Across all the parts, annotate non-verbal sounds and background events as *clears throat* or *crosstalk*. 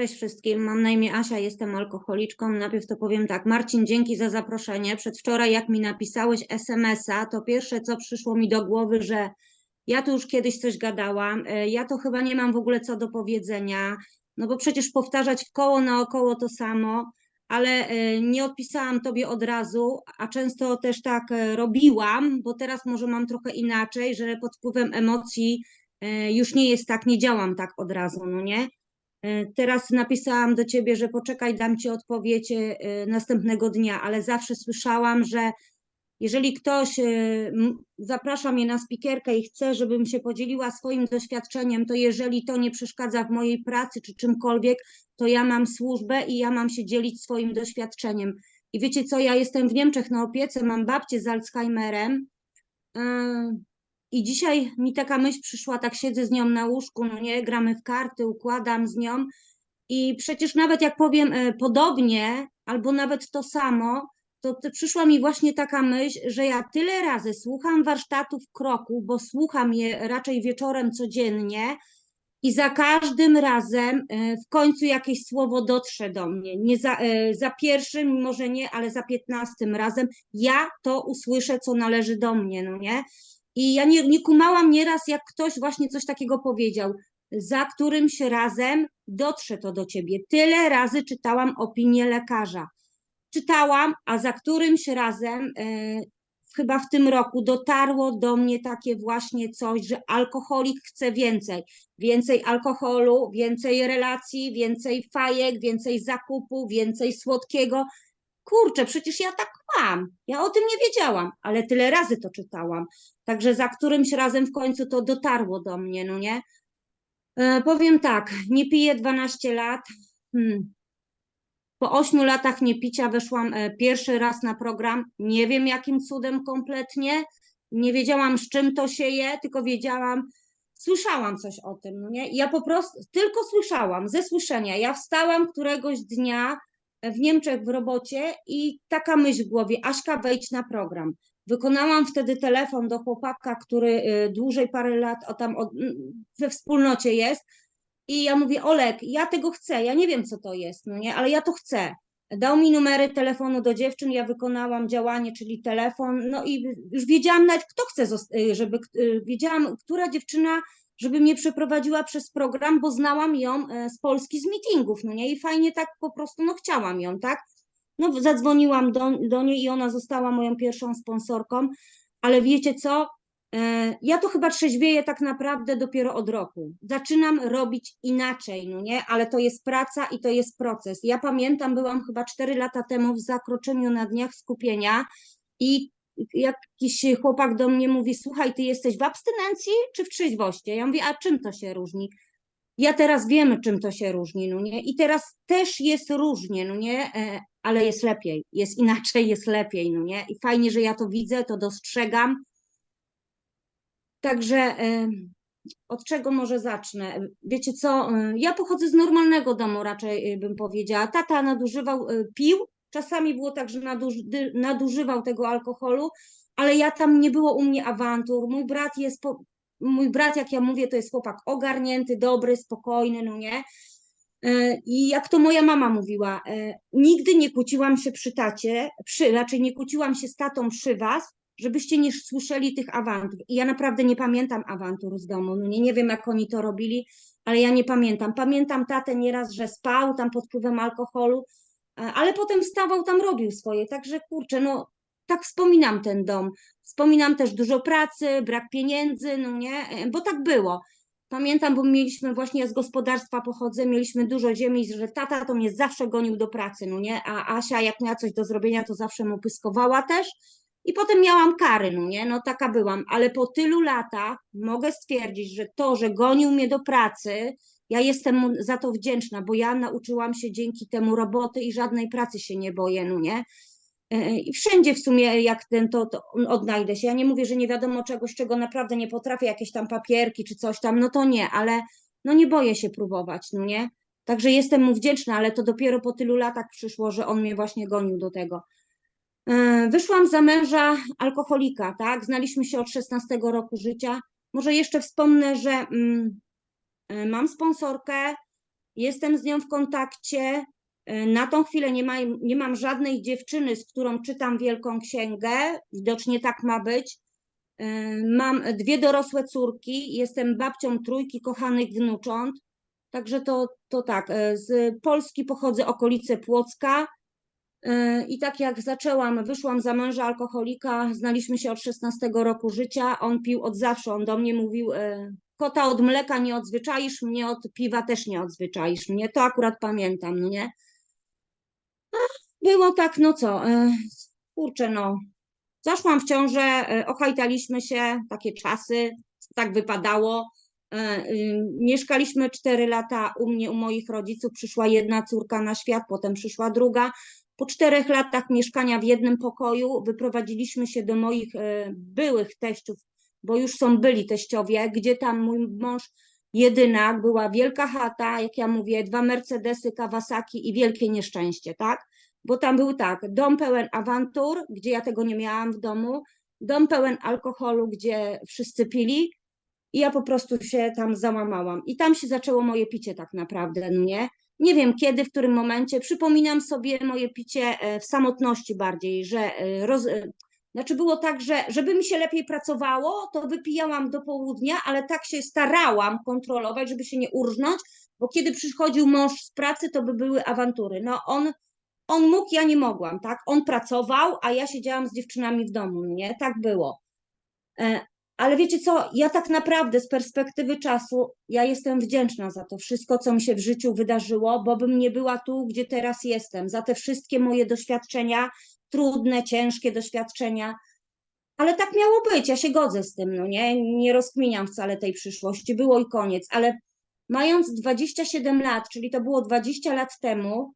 Cześć wszystkim, mam na imię Asia, jestem alkoholiczką. Najpierw to powiem tak, Marcin, dzięki za zaproszenie. Przedwczoraj jak mi napisałeś SMS-a, to pierwsze co przyszło mi do głowy, że ja tu już kiedyś coś gadałam, e, ja to chyba nie mam w ogóle co do powiedzenia, no bo przecież powtarzać w koło naokoło to samo, ale e, nie odpisałam tobie od razu, a często też tak e, robiłam, bo teraz może mam trochę inaczej, że pod wpływem emocji już nie jest tak, nie działam tak od razu, no nie? E, teraz napisałam do ciebie, że poczekaj, dam ci odpowiedź e, następnego dnia, ale zawsze słyszałam, że jeżeli ktoś e, zaprasza mnie na spikierkę i chce, żebym się podzieliła swoim doświadczeniem, to jeżeli to nie przeszkadza w mojej pracy czy czymkolwiek, to ja mam służbę i ja mam się dzielić swoim doświadczeniem. I wiecie co, ja jestem w Niemczech na opiece, mam babcię z Alzheimerem. I dzisiaj mi taka myśl przyszła, tak siedzę z nią na łóżku, no nie, gramy w karty, układam z nią i przecież nawet jak powiem e, podobnie, albo nawet to samo, to, to przyszła mi właśnie taka myśl, że ja tyle razy słucham warsztatów kroku, bo słucham je raczej wieczorem codziennie i za każdym razem e, w końcu jakieś słowo dotrze do mnie. Nie za, e, za pierwszym, może nie, ale za piętnastym razem ja to usłyszę, co należy do mnie, no nie? I ja nie, nie kumałam nieraz, jak ktoś właśnie coś takiego powiedział, za którymś razem dotrze to do ciebie. Tyle razy czytałam opinię lekarza. Czytałam, a za którymś razem, e, chyba w tym roku, dotarło do mnie takie właśnie coś, że alkoholik chce więcej. Więcej alkoholu, więcej relacji, więcej fajek, więcej zakupu, więcej słodkiego kurczę, przecież ja tak mam. Ja o tym nie wiedziałam, ale tyle razy to czytałam. Także za którymś razem w końcu to dotarło do mnie, no nie? E, powiem tak, nie piję 12 lat. Hmm. Po 8 latach niepicia weszłam e, pierwszy raz na program. Nie wiem jakim cudem kompletnie. Nie wiedziałam z czym to się je, tylko wiedziałam, słyszałam coś o tym, no nie? Ja po prostu tylko słyszałam, ze słyszenia. Ja wstałam któregoś dnia w Niemczech w robocie i taka myśl w głowie, Aśka wejdź na program. Wykonałam wtedy telefon do chłopaka, który y, dłużej parę lat o tam we wspólnocie jest i ja mówię, Olek, ja tego chcę, ja nie wiem co to jest, no nie, ale ja to chcę. Dał mi numery telefonu do dziewczyn, ja wykonałam działanie, czyli telefon, no i już wiedziałam nawet, kto chce, y, żeby, y, wiedziałam, która dziewczyna żeby mnie przeprowadziła przez program, bo znałam ją z Polski z meetingów, no nie? I fajnie tak po prostu, no chciałam ją, tak? No zadzwoniłam do, do niej i ona została moją pierwszą sponsorką, ale wiecie co? E, ja to chyba trzeźwieję tak naprawdę dopiero od roku. Zaczynam robić inaczej, no nie? Ale to jest praca i to jest proces. Ja pamiętam, byłam chyba 4 lata temu w zakroczeniu na dniach skupienia i jakiś chłopak do mnie mówi, słuchaj, ty jesteś w abstynencji czy w trzeźwości? Ja mówię, a czym to się różni? Ja teraz wiem, czym to się różni, no nie? I teraz też jest różnie, no nie? E, ale jest lepiej, jest inaczej, jest lepiej, no nie? I fajnie, że ja to widzę, to dostrzegam. Także e, od czego może zacznę? Wiecie co, e, ja pochodzę z normalnego domu, raczej bym powiedziała. Tata nadużywał, pił, Czasami było tak, że nadużywał tego alkoholu, ale ja tam nie było u mnie awantur. Mój brat jest, po, mój brat, jak ja mówię, to jest chłopak ogarnięty, dobry, spokojny, no nie? E, I jak to moja mama mówiła, e, nigdy nie kłóciłam się przy tacie, przy, raczej nie kłóciłam się z tatą przy was, żebyście nie słyszeli tych awantur. I ja naprawdę nie pamiętam awantur z domu. No nie, nie wiem, jak oni to robili, ale ja nie pamiętam. Pamiętam tatę nieraz, że spał tam pod wpływem alkoholu, E, ale potem wstawał tam, robił swoje, także kurczę, no tak wspominam ten dom. Wspominam też dużo pracy, brak pieniędzy, no nie, e, bo tak było. Pamiętam, bo mieliśmy właśnie, ja z gospodarstwa pochodzę, mieliśmy dużo ziemi, że tata to mnie zawsze gonił do pracy, no nie, a Asia jak miała coś do zrobienia, to zawsze mu pyskowała też. I potem miałam kary, no nie, no taka byłam, ale po tylu latach mogę stwierdzić, że to, że gonił mnie do pracy, ja jestem mu za to wdzięczna, bo ja nauczyłam się dzięki temu roboty i żadnej pracy się nie boję, no nie? E, I wszędzie w sumie jak ten to, to odnajdę się. Ja nie mówię, że nie wiadomo czegoś, czego naprawdę nie potrafię, jakieś tam papierki czy coś tam, no to nie, ale no nie boję się próbować, no nie? Także jestem mu wdzięczna, ale to dopiero po tylu latach przyszło, że on mnie właśnie gonił do tego. E, wyszłam za męża alkoholika, tak? Znaliśmy się od 16 roku życia. Może jeszcze wspomnę, że mm, E, mam sponsorkę. jestem z nią w kontakcie. E, Na tą chwilę nie, ma, nie mam żadnej dziewczyny, z którą czytam Wielką Księgę. Widocznie tak ma być. E, Mam dwie dorosłe córki, jestem babcią trójki kochanych wnucząt. Także to, to tak, e, z Polski pochodzę, okolice Płocka. I tak jak zaczęłam, wyszłam za męża alkoholika, znaliśmy się od 16 roku życia. On pił od zawsze, on do mnie mówił: Kota od mleka nie odzwyczaisz, mnie od piwa też nie odzwyczaisz. Mnie to akurat pamiętam, no nie? Było tak, no co, e, kurczę, no. Zaszłam w ciążę, e, ochajtaliśmy się, takie czasy, tak wypadało. E, y, Mieszkaliśmy 4 lata u mnie, u moich rodziców. Przyszła jedna córka na świat, potem przyszła druga. Po czterech latach mieszkania w jednym pokoju wyprowadziliśmy się do moich byłych teściów, bo już są byli teściowie, gdzie tam mój mąż jedynak, była wielka chata, jak ja mówię, dwa Mercedesy, Kawasaki i wielkie nieszczęście, tak? Bo tam był tak, dom pełen awantur, gdzie ja tego nie miałam w domu, dom pełen alkoholu, gdzie wszyscy pili, i ja po prostu się tam załamałam. I tam się zaczęło moje picie tak naprawdę, nie? Nie wiem kiedy, w którym momencie. Przypominam sobie moje picie e, w samotności bardziej, że e, roz... znaczy było tak, że żeby mi się lepiej pracowało, to wypijałam do południa, ale tak się starałam kontrolować, żeby się nie urżnąć, bo kiedy przychodził mąż z pracy, to by były awantury. No on, on mógł, ja nie mogłam, tak? On pracował, a ja siedziałam z dziewczynami w domu, nie? Tak było. E, ale wiecie co, ja tak naprawdę z perspektywy czasu, ja jestem wdzięczna za to wszystko, co mi się w życiu wydarzyło, bo bym nie była tu, gdzie teraz jestem, za te wszystkie moje doświadczenia, trudne, ciężkie doświadczenia. Ale tak miało być, ja się godzę z tym, no nie, nie rozkminiam wcale tej przyszłości, było i koniec, ale mając 27 lat, czyli to było 20 lat temu,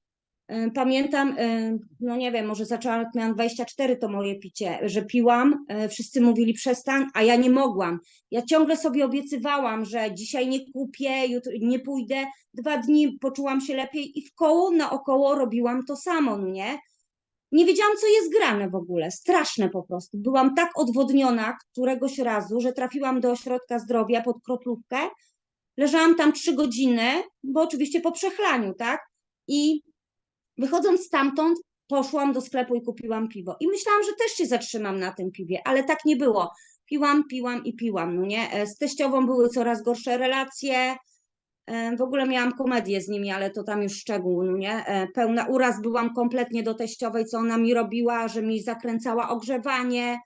y, pamiętam, y, no nie wiem, może zaczęłam, miałam 24 to moje picie, że piłam, y, wszyscy mówili przestań, a ja nie mogłam. Ja ciągle sobie obiecywałam, że dzisiaj nie kupię, jutro nie pójdę, dwa dni poczułam się lepiej i w koło naokoło robiłam to samo, no nie? Nie wiedziałam, co jest grane w ogóle. Straszne po prostu. Byłam tak odwodniona któregoś razu, że trafiłam do ośrodka zdrowia pod kroplówkę. Leżałam tam trzy godziny, bo oczywiście po przechlaniu, tak? I wychodząc stamtąd, poszłam do sklepu i kupiłam piwo. I myślałam, że też się zatrzymam na tym piwie, ale tak nie było. Piłam, piłam i piłam, no nie? E, Z teściową były coraz gorsze relacje. E, W ogóle miałam komedię z nimi, ale to tam już szczegół, no nie? E, Pełna uraz byłam kompletnie do teściowej, co ona mi robiła, że mi zakręcała ogrzewanie.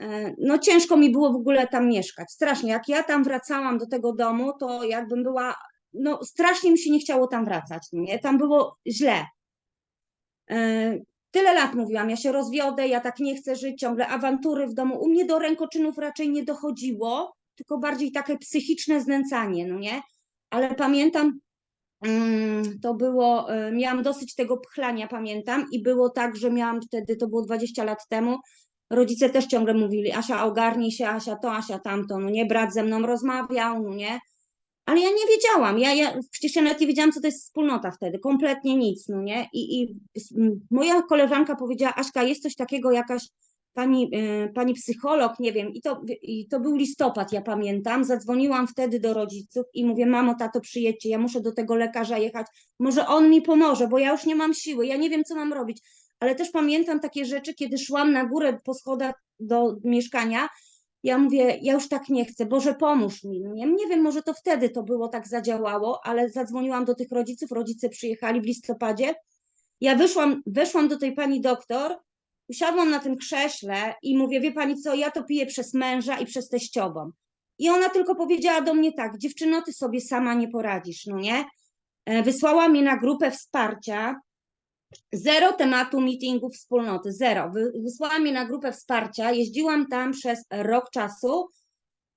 E, No ciężko mi było w ogóle tam mieszkać. Strasznie. Jak ja tam wracałam do tego domu, to jakbym była, no strasznie mi się nie chciało tam wracać, no nie? Tam było źle. Tyle lat mówiłam, ja się rozwiodę, ja tak nie chcę żyć, ciągle awantury w domu. U mnie do rękoczynów raczej nie dochodziło, tylko bardziej takie psychiczne znęcanie, no nie? Ale pamiętam, mm, to było, e, miałam dosyć tego pchlania, pamiętam, i było tak, że miałam wtedy, to było 20 lat temu, rodzice też ciągle mówili, Asia ogarnij się, Asia to, Asia tamto, no nie, brat ze mną rozmawiał, no nie, ale ja nie wiedziałam, ja, ja przecież ja nawet nie wiedziałam, co to jest wspólnota wtedy, kompletnie nic, no nie, i, i moja koleżanka powiedziała, Aśka, jest coś takiego, jakaś pani, y, pani psycholog, nie wiem, i to, i to był listopad, ja pamiętam, zadzwoniłam wtedy do rodziców i mówię, mamo, tato, przyjedźcie, ja muszę do tego lekarza jechać, może on mi pomoże, bo ja już nie mam siły, ja nie wiem, co mam robić, ale też pamiętam takie rzeczy, kiedy szłam na górę po schodach do mieszkania, ja mówię, ja już tak nie chcę, Boże pomóż mi. Nie, nie wiem, może to wtedy to było, tak zadziałało, ale zadzwoniłam do tych rodziców, rodzice przyjechali w listopadzie. Ja wyszłam, weszłam do tej pani doktor, usiadłam na tym krześle i mówię, wie pani co, ja to piję przez męża i przez teściową. I ona tylko powiedziała do mnie tak, dziewczyno, ty sobie sama nie poradzisz, no nie? E, Wysłała mnie na grupę wsparcia, Zero tematu meetingu wspólnoty, zero. Wy- Wysłała mnie na grupę wsparcia, jeździłam tam przez rok czasu,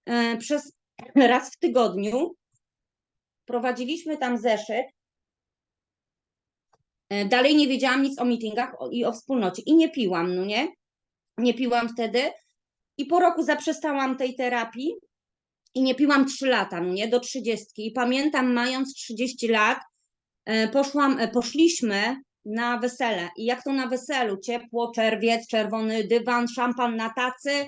e, przez raz w tygodniu. Prowadziliśmy tam zeszyt. E, Dalej nie wiedziałam nic o meetingach i o wspólnocie i nie piłam, no nie? Nie piłam wtedy i po roku zaprzestałam tej terapii i nie piłam 3 lata, no nie, do 30. I pamiętam, mając 30 lat, e, poszłam, e, poszliśmy na wesele. I jak to na weselu? Ciepło, czerwiec, czerwony dywan, szampan na tacy.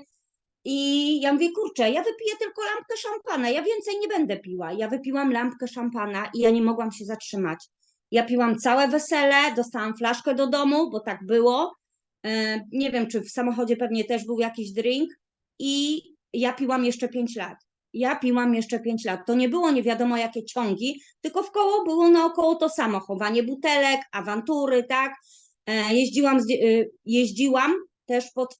I ja mówię, kurczę, ja wypiję tylko lampkę szampana, ja więcej nie będę piła. Ja wypiłam lampkę szampana i ja nie mogłam się zatrzymać. Ja piłam całe wesele, dostałam flaszkę do domu, bo tak było. E, Nie wiem, czy w samochodzie pewnie też był jakiś drink i ja piłam jeszcze 5 lat. Ja piłam jeszcze 5 lat. To nie było nie wiadomo jakie ciągi, tylko w koło było naokoło to samo. Chowanie butelek, awantury, tak. E, Jeździłam, y, jeździłam też pod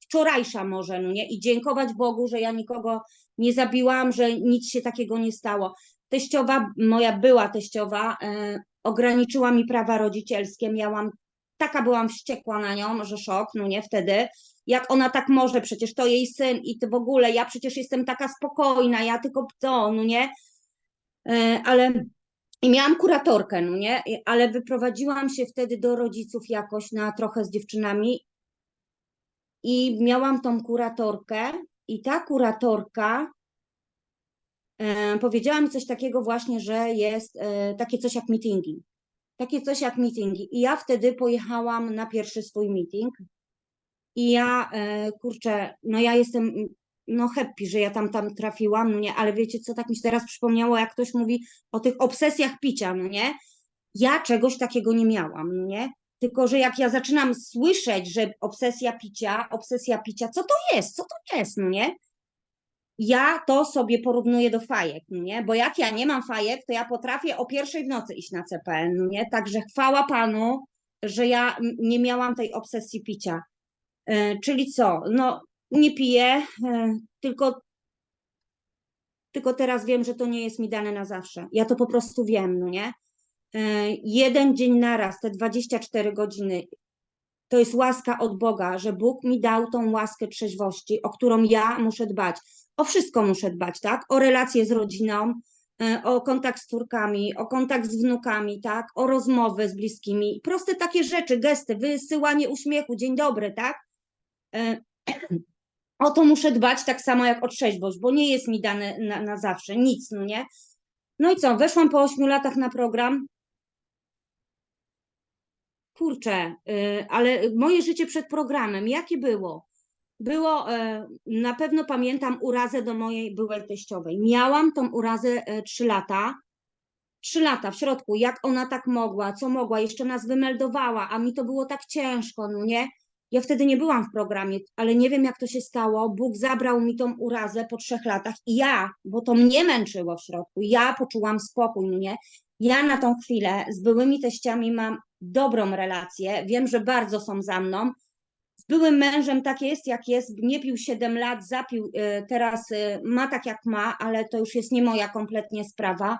wczorajsza może, no nie? I dziękować Bogu, że ja nikogo nie zabiłam, że nic się takiego nie stało. Teściowa, moja była teściowa, e, ograniczyła mi prawa rodzicielskie. Miałam, taka byłam wściekła na nią, że szok, no nie wtedy. Jak ona tak może, przecież to jej syn i to w ogóle, ja przecież jestem taka spokojna, ja tylko to, no nie? E, ale i miałam kuratorkę, no nie? Ale wyprowadziłam się wtedy do rodziców jakoś na trochę z dziewczynami i miałam tą kuratorkę i ta kuratorka powiedziała mi coś takiego właśnie, że jest e, takie coś jak meetingi. Takie coś jak meetingi. I ja wtedy pojechałam na pierwszy swój meeting i ja, e, kurczę, no ja jestem no happy, że ja tam, tam trafiłam, no nie, ale wiecie co, tak mi się teraz przypomniało, jak ktoś mówi o tych obsesjach picia, no nie? Ja czegoś takiego nie miałam, no nie? Tylko, że jak ja zaczynam słyszeć, że obsesja picia, obsesja picia, co to jest, co to jest, no nie? Ja to sobie porównuję do fajek, no nie? Bo jak ja nie mam fajek, to ja potrafię o pierwszej w nocy iść na CPN, no nie? Także chwała Panu, że ja nie miałam tej obsesji picia. E, Czyli co? No, nie piję, e, tylko, tylko teraz wiem, że to nie jest mi dane na zawsze. Ja to po prostu wiem, no nie? E, Jeden dzień naraz, te 24 godziny, to jest łaska od Boga, że Bóg mi dał tą łaskę trzeźwości, o którą ja muszę dbać. O wszystko muszę dbać, tak? O relacje z rodziną, e, o kontakt z córkami, o kontakt z wnukami, tak? O rozmowę z bliskimi. Proste takie rzeczy, gesty, wysyłanie uśmiechu, dzień dobry, tak? E, *clears throat* O to muszę dbać tak samo jak o trzeźwość, bo nie jest mi dane na, na zawsze, nic, no nie? No i co, weszłam po 8 latach na program. Kurczę, y, ale moje życie przed programem, jakie było? Było, e, na pewno pamiętam urazę do mojej byłej teściowej. Miałam tą urazę e, 3 lata. 3 lata w środku, jak ona tak mogła, co mogła, jeszcze nas wymeldowała, a mi to było tak ciężko, no nie? Ja wtedy nie byłam w programie, ale nie wiem jak to się stało. Bóg zabrał mi tą urazę po trzech latach i ja, bo to mnie męczyło w środku, ja poczułam spokój, no nie? Ja na tą chwilę z byłymi teściami mam dobrą relację, wiem, że bardzo są za mną. Byłym mężem tak jest, jak jest, nie pił 7 lat, zapił, y, teraz y, ma tak jak ma, ale to już jest nie moja kompletnie sprawa.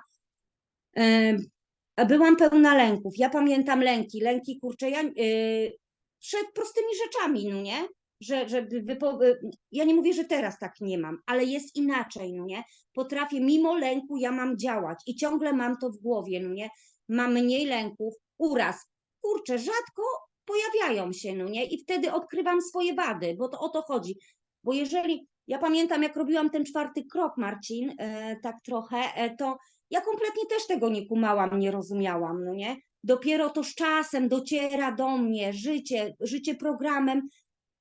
A Byłam pełna lęków. Ja pamiętam lęki, lęki kurczę, ja, przed prostymi rzeczami, no nie? Że, że wypo... ja nie mówię, że teraz tak nie mam, ale jest inaczej, no nie? Potrafię, mimo lęku ja mam działać i ciągle mam to w głowie, no nie? Mam mniej lęków, uraz. Kurczę, rzadko pojawiają się, no nie? I wtedy odkrywam swoje wady, bo to o to chodzi. Bo jeżeli, ja pamiętam jak robiłam ten czwarty krok, Marcin, e, tak trochę, e, to ja kompletnie też tego nie kumałam, nie rozumiałam, no nie? Dopiero to z czasem dociera do mnie życie, życie programem,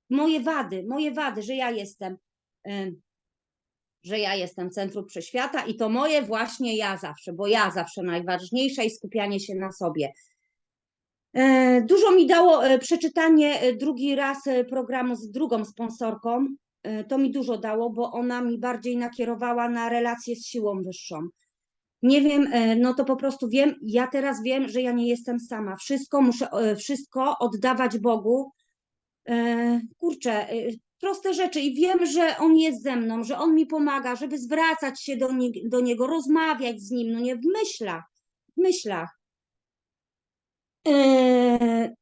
moje wady, moje wady, że ja jestem, em, że ja jestem centrum wszechświata i to moje właśnie ja zawsze, bo ja zawsze najważniejsza i skupianie się na sobie. E, Dużo mi dało e, przeczytanie e, drugi raz programu z drugą sponsorką. To mi dużo dało, bo ona mi bardziej nakierowała na relacje z siłą wyższą. Nie wiem, no to po prostu wiem, ja teraz wiem, że ja nie jestem sama. Wszystko muszę, wszystko oddawać Bogu. Kurczę, proste rzeczy i wiem, że On jest ze mną, że On mi pomaga, żeby zwracać się do, nie, do Niego, rozmawiać z Nim, no nie w myślach, w myślach. E,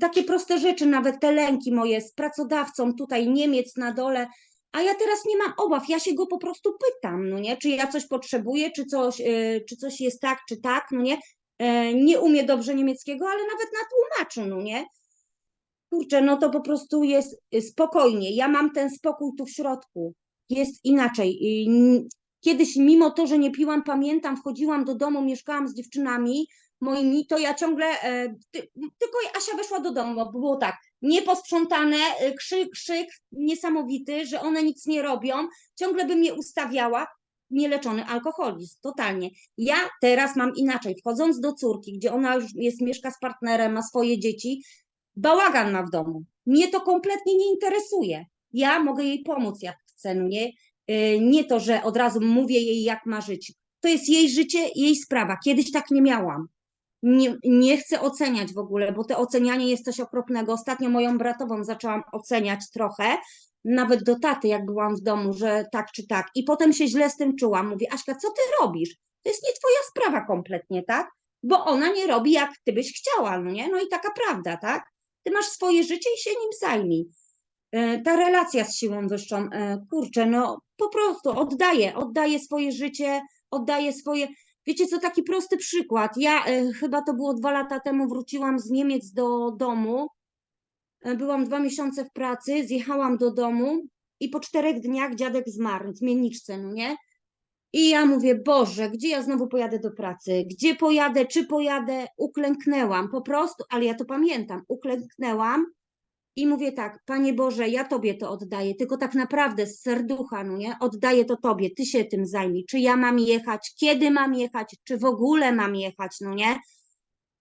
takie proste rzeczy, nawet te lęki moje z pracodawcą tutaj Niemiec na dole, a ja teraz nie mam obaw, ja się go po prostu pytam, no nie, czy ja coś potrzebuję, czy coś, e, czy coś jest tak, czy tak, no nie, E, nie umie dobrze niemieckiego, ale nawet na tłumaczu, no nie, kurczę, no to po prostu jest spokojnie, ja mam ten spokój tu w środku, jest inaczej. Kiedyś, mimo to, że nie piłam, pamiętam, wchodziłam do domu, mieszkałam z dziewczynami moimi, to ja ciągle, e, ty, tylko Asia weszła do domu, bo było tak, nieposprzątane, y, krzyk, krzyk niesamowity, że one nic nie robią, ciągle by mnie ustawiała, nieleczony alkoholizm, totalnie. Ja teraz mam inaczej, wchodząc do córki, gdzie ona już jest, mieszka z partnerem, ma swoje dzieci, bałagan ma w domu. Mnie to kompletnie nie interesuje. Ja mogę jej pomóc jak chcę, nie? Y, Nie to, że od razu mówię jej, jak ma żyć. To jest jej życie, jej sprawa. Kiedyś tak nie miałam. Nie, nie chcę oceniać w ogóle, bo to ocenianie jest coś okropnego. Ostatnio moją bratową zaczęłam oceniać trochę, nawet do taty, jak byłam w domu, że tak czy tak. I potem się źle z tym czułam. Mówię, Aśka, co ty robisz? To jest nie twoja sprawa kompletnie, tak? Bo ona nie robi, jak ty byś chciała, no nie? No i taka prawda, tak? Ty masz swoje życie i się nim zajmij. E, Ta relacja z siłą wyższą, e, kurczę, no po prostu oddaję, oddaję swoje życie, oddaję swoje. Wiecie co, taki prosty przykład. Ja e, chyba to było dwa lata temu, wróciłam z Niemiec do domu. E, Byłam dwa miesiące w pracy, zjechałam do domu i po czterech dniach dziadek zmarł, zmienniczce, no nie? I ja mówię, Boże, gdzie ja znowu pojadę do pracy? Gdzie pojadę, czy pojadę? Uklęknęłam po prostu, ale ja to pamiętam. Uklęknęłam i mówię tak, Panie Boże, ja Tobie to oddaję, tylko tak naprawdę z serducha, no nie? Oddaję to Tobie, Ty się tym zajmij. Czy ja mam jechać, kiedy mam jechać, czy w ogóle mam jechać, no nie?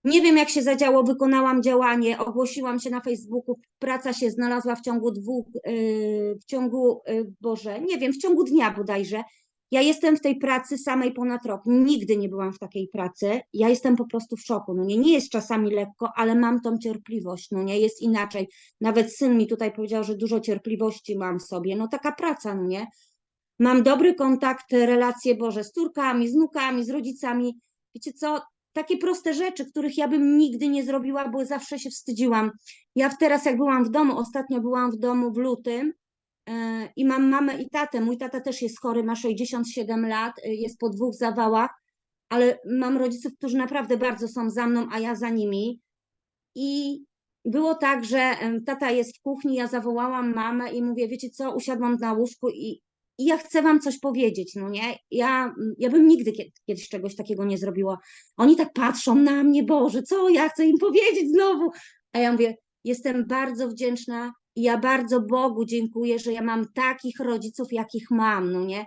Nie wiem, jak się zadziało, wykonałam działanie, ogłosiłam się na Facebooku, praca się znalazła w ciągu dwóch, yy, w ciągu, yy, Boże, nie wiem, w ciągu dnia bodajże. Ja jestem w tej pracy samej ponad rok. Nigdy nie byłam w takiej pracy. Ja jestem po prostu w szoku. No nie, nie jest czasami lekko, ale mam tą cierpliwość. No nie, jest inaczej. Nawet syn mi tutaj powiedział, że dużo cierpliwości mam w sobie. No taka praca, no nie. Mam dobry kontakt, relacje Boże z córkami, z wnukami, z rodzicami. Wiecie co? Takie proste rzeczy, których ja bym nigdy nie zrobiła, bo zawsze się wstydziłam. Ja teraz, jak byłam w domu, ostatnio byłam w domu w lutym, i mam mamę i tatę. Mój tata też jest chory, ma 67 lat, e, jest po dwóch zawałach, ale mam rodziców, którzy naprawdę bardzo są za mną, a ja za nimi. I było tak, że em, tata jest w kuchni, ja zawołałam mamę i mówię, wiecie co, usiadłam na łóżku i, i ja chcę wam coś powiedzieć, no nie? Ja, ja bym nigdy kie- kiedyś czegoś takiego nie zrobiła. Oni tak patrzą na mnie, Boże, co ja chcę im powiedzieć znowu? A ja mówię, jestem bardzo wdzięczna i ja bardzo Bogu dziękuję, że ja mam takich rodziców, jakich mam, no nie?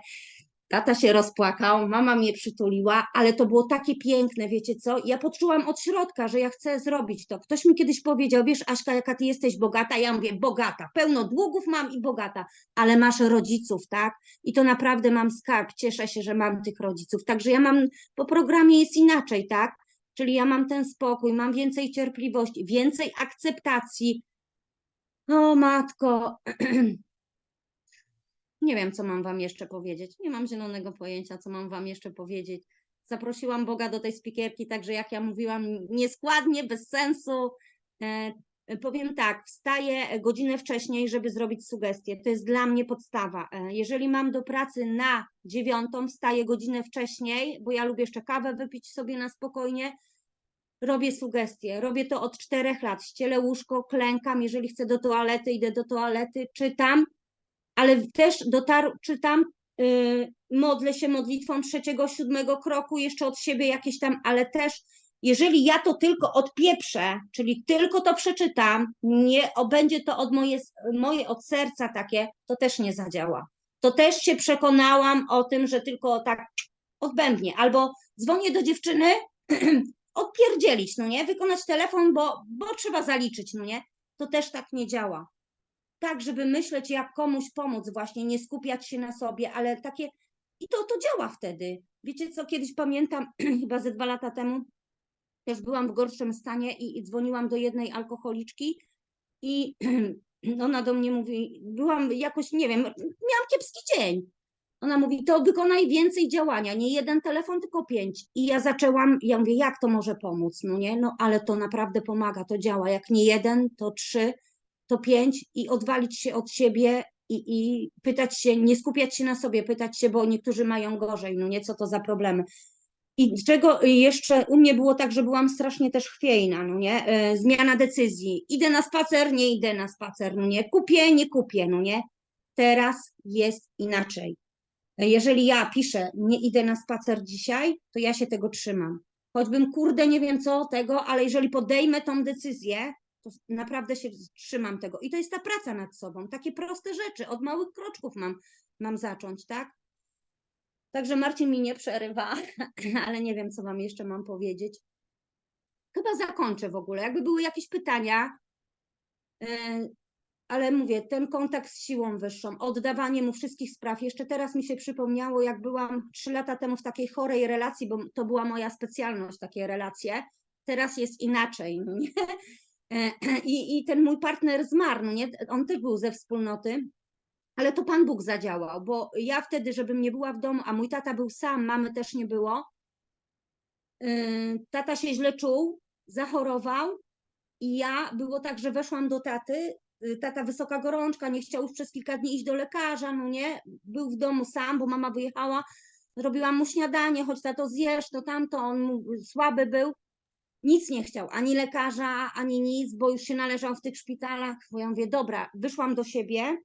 Tata się rozpłakał, mama mnie przytuliła, ale to było takie piękne, wiecie co? Ja poczułam od środka, że ja chcę zrobić to. Ktoś mi kiedyś powiedział, wiesz, Aśka, jaka ty jesteś bogata? Ja mówię, bogata, pełno długów mam i bogata, ale masz rodziców, tak? I to naprawdę mam skarb, cieszę się, że mam tych rodziców. Także ja mam, po programie jest inaczej, tak? Czyli ja mam ten spokój, mam więcej cierpliwości, więcej akceptacji, o matko, *clears throat* nie wiem, co mam wam jeszcze powiedzieć. Nie mam zielonego pojęcia, co mam wam jeszcze powiedzieć. Zaprosiłam Boga do tej spikierki, także jak ja mówiłam, nieskładnie, bez sensu. E, powiem tak, wstaję godzinę wcześniej, żeby zrobić sugestie. To jest dla mnie podstawa. E, jeżeli mam do pracy na dziewiątą, wstaję godzinę wcześniej, bo ja lubię jeszcze kawę wypić sobie na spokojnie robię sugestie. Robię to od czterech lat. Ścielę łóżko, klękam, jeżeli chcę do toalety, idę do toalety, czytam, ale też dotar, czytam, yy, modlę się modlitwą trzeciego, siódmego kroku, jeszcze od siebie jakieś tam, ale też jeżeli ja to tylko odpieprzę, czyli tylko to przeczytam, nie będzie to od moje, moje od serca takie, to też nie zadziała. To też się przekonałam o tym, że tylko tak odbębnie. Albo dzwonię do dziewczyny, *clears throat* odpierdzielić, no nie? Wykonać telefon, bo, bo trzeba zaliczyć, no nie? To też tak nie działa. Tak, żeby myśleć, jak komuś pomóc, właśnie nie skupiać się na sobie, ale takie. I to, to działa wtedy. Wiecie co, kiedyś pamiętam, *clears throat* chyba ze dwa lata temu, też byłam w gorszym stanie i, i dzwoniłam do jednej alkoholiczki i *clears throat* ona do mnie mówi, byłam jakoś, nie wiem, miałam kiepski dzień. Ona mówi, to wykonaj więcej działania, nie jeden telefon, tylko pięć. I ja zaczęłam, ja mówię, jak to może pomóc, no nie? No ale to naprawdę pomaga, to działa. Jak nie jeden, to trzy, to pięć i odwalić się od siebie i, i pytać się, nie skupiać się na sobie, pytać się, bo niektórzy mają gorzej, no nie, co to za problemy. I czego jeszcze u mnie było tak, że byłam strasznie też chwiejna, no nie? E, Zmiana decyzji. Idę na spacer, nie idę na spacer, no nie? Kupię, nie kupię, no nie? Teraz jest inaczej. Jeżeli ja piszę, nie idę na spacer dzisiaj, to ja się tego trzymam. Choćbym kurde nie wiem co tego, ale jeżeli podejmę tą decyzję, To naprawdę się trzymam tego. I to jest ta praca nad sobą. Takie proste rzeczy. Od małych kroczków mam, mam zacząć, tak? Także Marcin mi nie przerywa, *laughs* ale nie wiem, co wam jeszcze mam powiedzieć. Chyba zakończę w ogóle. Jakby były jakieś pytania, yy, ale mówię, ten kontakt z siłą wyższą, oddawanie mu wszystkich spraw. Jeszcze teraz mi się przypomniało, jak byłam trzy lata temu w takiej chorej relacji, bo to była moja specjalność, takie relacje. Teraz jest inaczej, no nie? E, *clears throat* I, I ten mój partner zmarł, no nie? On też był ze wspólnoty, ale to Pan Bóg zadziałał, bo ja wtedy, żebym nie była w domu, a mój tata był sam, mamy też nie było, yy, tata się źle czuł, zachorował i ja, było tak, że weszłam do taty, y, tata wysoka gorączka, nie chciał już przez kilka dni iść do lekarza, no nie, był w domu sam, bo mama wyjechała, robiłam mu śniadanie, choć tato zjesz, to tamto, on słaby był, nic nie chciał, ani lekarza, ani nic, bo już się należał w tych szpitalach, bo ja mówię, dobra, wyszłam do siebie,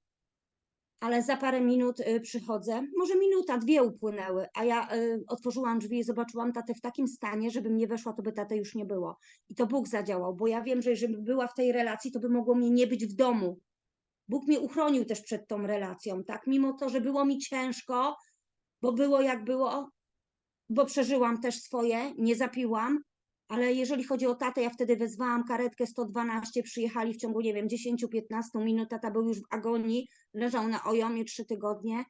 ale za parę minut y, przychodzę, może minuta, dwie upłynęły, a ja y, otworzyłam drzwi i zobaczyłam tatę w takim stanie, żebym nie weszła, to by taty już nie było. I to Bóg zadziałał, bo ja wiem, że jeżeli była w tej relacji, to by mogło mnie nie być w domu. Bóg mnie uchronił też przed tą relacją, tak? Mimo to, że było mi ciężko, bo było jak było, bo przeżyłam też swoje, nie zapiłam, ale jeżeli chodzi o tatę, ja wtedy wezwałam karetkę 112, przyjechali w ciągu, nie wiem, 10-15 minut, tata był już w agonii, leżał na ojomie trzy tygodnie,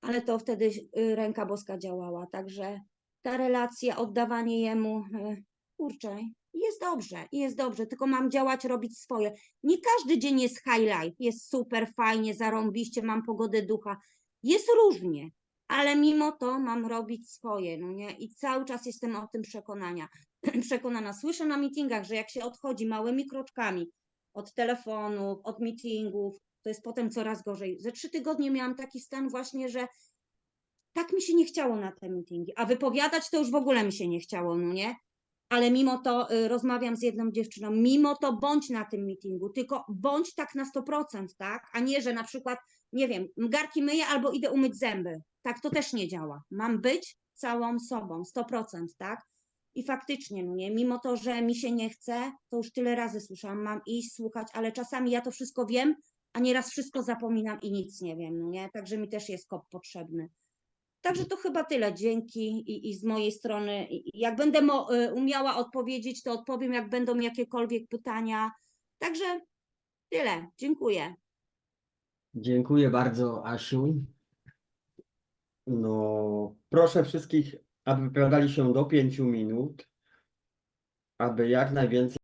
ale to wtedy y, ręka boska działała, także ta relacja, oddawanie jemu, y, kurczę, jest dobrze, jest dobrze, tylko mam działać, robić swoje. Nie każdy dzień jest high life, jest super, fajnie, zarąbiście, mam pogodę ducha, jest różnie, ale mimo to mam robić swoje, no nie? I cały czas jestem o tym przekonania. *clears throat* przekonana. Słyszę na meetingach, że jak się odchodzi małymi kroczkami od telefonów, od meetingów, to jest potem coraz gorzej. Ze trzy tygodnie miałam taki stan właśnie, że tak mi się nie chciało na te meetingi, a wypowiadać to już w ogóle mi się nie chciało, no nie? Ale mimo to y, rozmawiam z jedną dziewczyną, mimo to bądź na tym meetingu, tylko bądź tak na 100%, tak? A nie, że na przykład, nie wiem, garki myję albo idę umyć zęby. Tak to też nie działa. Mam być całą sobą, 100%, tak? I faktycznie, no nie, mimo to, że mi się nie chce, to już tyle razy słyszałam, mam iść, słuchać, ale czasami ja to wszystko wiem, a nieraz wszystko zapominam i nic nie wiem, no nie? Także mi też jest kop potrzebny. Także to chyba tyle. Dzięki i, i z mojej strony. Jak będę y, umiała odpowiedzieć, to odpowiem, jak będą jakiekolwiek pytania. Także tyle. Dziękuję. Dziękuję bardzo, Asiu. No, proszę wszystkich, aby wypowiadali się do pięciu minut, aby jak najwięcej